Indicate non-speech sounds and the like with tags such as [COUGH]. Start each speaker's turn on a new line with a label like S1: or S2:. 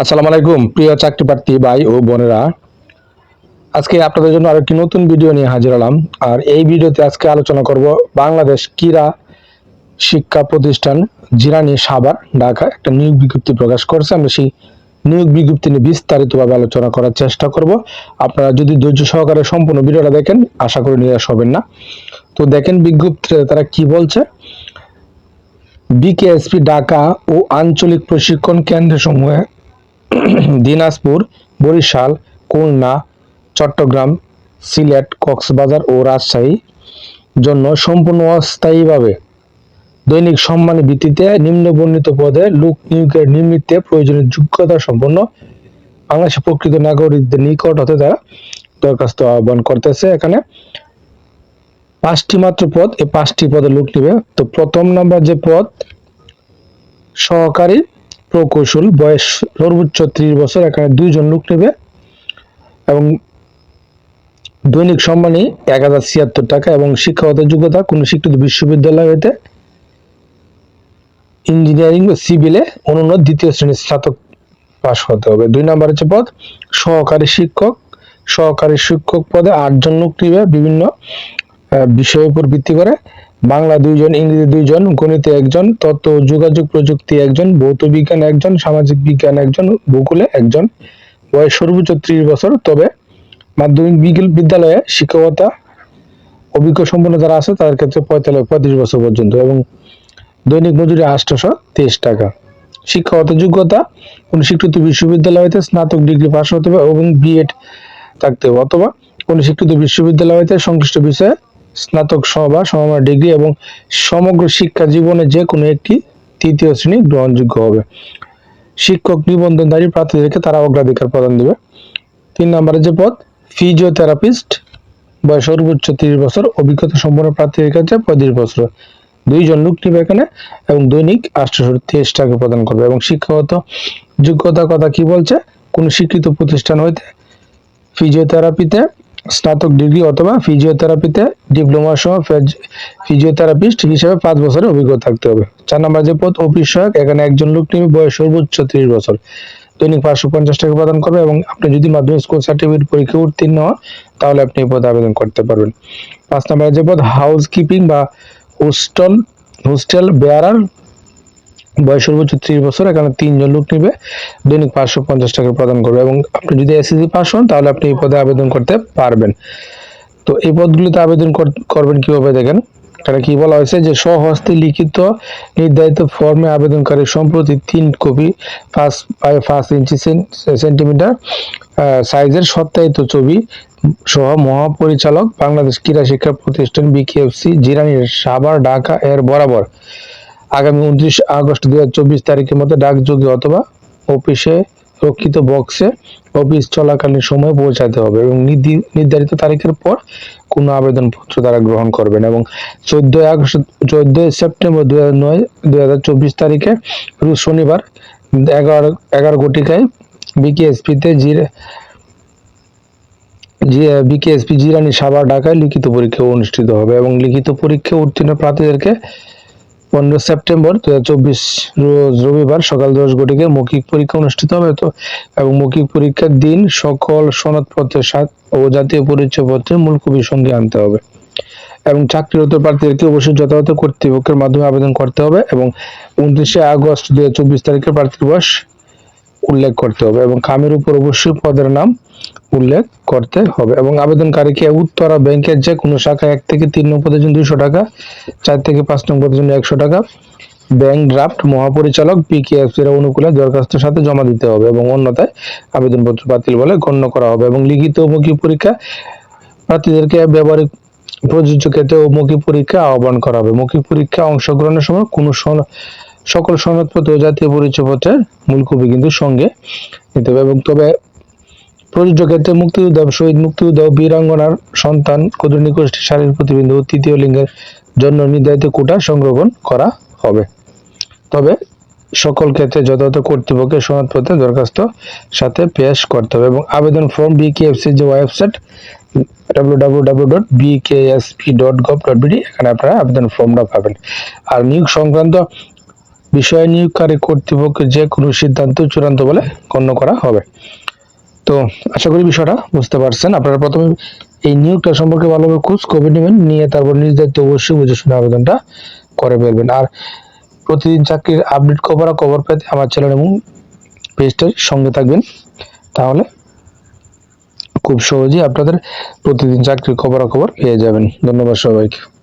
S1: আসসালামু আলাইকুম, প্রিয় চাকরি প্রার্থী ভাই ও বোনেরা। আজকে আপনাদের জন্য আরেকটি নতুন ভিডিও নিয়ে হাজির হলাম। আর এই ভিডিওতে আজকে আলোচনা করব বাংলাদেশ ক্রীড়া শিক্ষা প্রতিষ্ঠান জিরানি সাভার ঢাকা একটা নিয়োগ বিজ্ঞপ্তি প্রকাশ করছে। আমরা সেই নিয়োগ বিজ্ঞপ্তি নিয়ে বিস্তারিতভাবে আলোচনা করার চেষ্টা করব। আপনারা যদি ধৈর্য সহকারে সম্পূর্ণ ভিডিওটা দেখেন, আশা করি নিরাশ হবেন না। তো দেখেন বিজ্ঞপ্তিতে তারা কি বলছে? বিকেএসপি ঢাকা ও আঞ্চলিক প্রশিক্ষণ কেন্দ্র সমূহে [CLEARS THROAT] দিনাজপুর, বরিশাল, খুলনা, চট্টগ্রাম, সিলেট, কক্সবাজার ও রাজশাহী জন্য সম্পূর্ণ অস্থায়ীভাবে দৈনিক সম্মানী ভিত্তিতে নিম্ন বর্ণিত পদে লোক নিয়োগের নিমিত্তে প্রয়োজনীয় যোগ্যতা সম্পন্ন বাংলাদেশের প্রকৃত নাগরিকদের নিকট হতে তারা দরখাস্ত আহ্বান করতেছে। এখানে পাঁচটি মাত্র পদ, এই পাঁচটি পদে লোক নিবে। তো প্রথম নাম্বার যে পদ, সহকারী প্রকৌশল, বয়স সর্বোচ্চ ত্রিশ বছর, এখানে দুইজন লোক নেবে। এবং দৈনিক সম্মানী এক হাজার ছিয়াত্তর টাকা এবং শিক্ষাগত যোগ্যতা কোনো শিক্ষিত বিশ্ববিদ্যালয় হইতে ইঞ্জিনিয়ারিং বা সিভিলে অনুন্নত দ্বিতীয় শ্রেণির স্নাতক পাশ হতে হবে। দুই নম্বর হচ্ছে পদ, সহকারী শিক্ষক। সহকারী শিক্ষক পদে আটজন লোক নিবে বিভিন্ন বিষয়ের উপর ভিত্তি করে। বাংলা দুইজন, ইংরেজি দুইজন, গণিতে একজন, তত্ত্ব, যোগাযোগ প্রযুক্তি একজন, ভৌত বিজ্ঞান একজন, সামাজিক বিজ্ঞান একজন, ভূগোলে একজন। বয়স সর্বোচ্চ ত্রিশ বছর, তবে মাধ্যমিক বিদ্যালয়ে শিক্ষকতা অভিজ্ঞ সম্পন্ন যারা আছে, তাদের ক্ষেত্রে পঁয়তাল্লিশ, পঁয়ত্রিশ বছর পর্যন্ত এবং দৈনিক মজুরি আটশোশো তেইশ টাকা। শিক্ষাগত যোগ্যতা কোন স্বীকৃত বিশ্ববিদ্যালয় হইতে স্নাতক ডিগ্রি পাশ হতে হবে এবং বিএড থাকতে হবে অথবা কোন স্বীকৃত বিশ্ববিদ্যালয় হইতে সংশ্লিষ্ট বিষয়ে স্নাতক সহ বা সমমান ডিগ্রি এবং সমগ্র শিক্ষা জীবনে যে কোনো একটি তৃতীয় শ্রেণি গ্রহণযোগ্য হবে। শিক্ষক নিবন্ধনধারী প্রার্থীদেরকে তারা অগ্রাধিকার প্রদান দেবে। তিন নম্বরে যে পদ ফিজিওথেরাপিস্ট বয়স সর্বোচ্চ তিরিশ বছর, অভিজ্ঞতা সম্পন্ন প্রার্থীদের কাছে পঁয়ত্রিশ বছর। দুইজন লোক নিবে এখানে এবং দৈনিক আটশোশো তেইশ টাকা প্রদান করবে এবং শিক্ষাগত যোগ্যতার কথা কি বলছে? কোন শিক্ষিত প্রতিষ্ঠান হইতে ফিজিওথেরাপিতে স্নাতক ডিগ্রি অথবা ফিজিওথেরাপিতে ডিপ্লোমা সহ ফেজ- ফিজিওথেরাপিস্ট হিসেবে পাঁচ বছরের অভিজ্ঞতা থাকতে হবে। চার নম্বর যে পদ, অফিস সহায়ক, এখানে একজন লোক নিবে, বয়স সর্বোচ্চ ত্রিশ বছর। দৈনিক পাঁচশো পঞ্চাশ টাকা প্রদান করবে এবং আপনি যদি মাধ্যমিক স্কুল সার্টিফিকেট পরীক্ষা উত্তীর্ণ হন, তাহলে আপনি এই পদে আবেদন করতে পারবেন। পাঁচ নম্বর যে পদ হাউস কিপিং বা হোস্টেল হোস্টেল বেয়ারার বয়স সর্বোচ্চ ত্রিশ বছর, এখানে তিনজন লোক নিবে, দৈনিক পাঁচশো পঞ্চাশ টাকা প্রদান করবে এবং আপনি যদি এসএসসি পাস হন, তাহলে আপনি এই পদে আবেদন করতে পারবেন। তো এই পদগুলিতে আবেদন কর- করবেন কীভাবে দেখেন? এখানে কি বলা হয়েছে যে স্বহস্তে লিখিত নির্ধারিত ফর্মে আবেদনকারী সম্প্রতি তিন কপি পাঁচ বাই পাঁচ ইঞ্চি সেন- সেন্টিমিটার সাইজের সত্যায়িত ছবি সহ মহাপরিচালক বাংলাদেশ ক্রীড়া শিক্ষা প্রতিষ্ঠান বিকেএফসি জিরানির সাভার, ঢাকা এর বরাবর। আগামী উনত্রিশ আগস্ট দু হাজার চব্বিশ তারিখের মধ্যে ডাকযোগে অথবা অফিসে রক্ষিত বক্সে অফিস চলাকালীন সময় পৌঁছাতে হবে এবং নির্ধারিত তারিখের পর কোনো আবেদনপত্র তারা গ্রহণ করবেন এবং চোদ্দই আগস্ট, চোদ্দই সেপ্টেম্বর দুই হাজার নয় দুই হাজার চব্বিশ তারিখে শনিবার এগারো এগারো কোটিকায় বিকেএসপিতে বিকেএসপি জিরানি সাভার, ঢাকায় লিখিত পরীক্ষা অনুষ্ঠিত হবে এবং লিখিত পরীক্ষা উত্তীর্ণ প্রার্থীদেরকে পনেরো সেপ্টেম্বর দু হাজার চব্বিশ রোজ রবিবার সকাল দশ ঘটিকে মৌখিক পরীক্ষা অনুষ্ঠিত হবে তো? এবং মৌখিক পরীক্ষার দিন সকল সনদপত্রের সাত ও জাতীয় পরিচয় পত্রের মূল কপি সঙ্গে আনতে হবে। এবং চাকরিরত প্রার্থীদেরকে অবশ্যই যথাযথ কর্তৃপক্ষের মাধ্যমে আবেদন করতে হবে এবং উনত্রিশে আগস্ট দু হাজার চব্বিশ তারিখে প্রার্থীর বয়স উল্লেখ করতে হবে এবং খামের উপর অবশ্যই পদের নাম উল্লেখ করতে হবে। এবং আবেদনকারীকে উত্তরা ব্যাংকের যে কোনো শাখা এক থেকে তিন নং পদের জন্য দুইশো টাকা, চার থেকে পাঁচ নং পদের জন্য একশো টাকা। ব্যাংক ড্রাফট মহাপরিচালক পিকেএফসি এর অনুকূলে দরখাস্তের সাথে জমা দিতে হবে এবং অন্যথায় আবেদনপত্র বাতিল বলে গণ্য করা হবে এবং লিখিত মৌখিক পরীক্ষা প্রার্থীদেরকে ব্যবহারিক প্রযোজ্য ক্ষেত্রে ও মৌখিক পরীক্ষা আহ্বান করা হবে। মৌখিক পরীক্ষা অংশগ্রহণের সময় কোনো সকল সনদপত্র জাতীয় পরিচয়পত্রের মূল কপি কিন্তু সঙ্গে নিতে হবে এবং তবে প্রযোজ্য ক্ষেত্রে মুক্তিযোদ্ধা শহীদ মুক্তিযোদ্ধা বীরাঙ্গনার সন্তান ক্ষুদ্র নিকোষ্ঠী শারীর প্রতিবিন্দু ও তৃতীয় লিঙ্গের জন্য নির্ধারিত কোটা সংগ্রহণ করা হবে। তবে সকল ক্ষেত্রে যথাযথ কর্তৃপক্ষের সনদপত্রে দরখাস্ত সাথে পেশ করতে হবে এবং আবেদন ফর্ম বিকেএফসি যে website W W W dot BKSP dot gov dot BD এখানে আপনারা আবেদন ফর্মটা পাবেন। আর নিয়োগ সংক্রান্ত বিষয় নিয়োগকারী কর্তৃপক্ষের যে কোনো সিদ্ধান্ত চূড়ান্ত বলে গণ্য করা হবে। তো আশা করি বিষয়টা বুঝতে পারছেন। আপনারা প্রথমে এই নিয়োগটা সম্পর্কে ভালোভাবে খোঁজ খবর নেবেন, নিয়ে তারপর নিজ দায়িত্ব অবশ্যই বুঝে শুনে আবেদনটা করে ফেলবেন। আর প্রতিদিন চাকরির আপডেট খবর আর খবর পেতে আমার চ্যানেল এবং পেজটার সঙ্গে থাকবেন। তাহলে খুব সহজেই আপনাদের প্রতিদিন চাকরির খবর খবর পেয়ে যাবেন। ধন্যবাদ সবাইকে।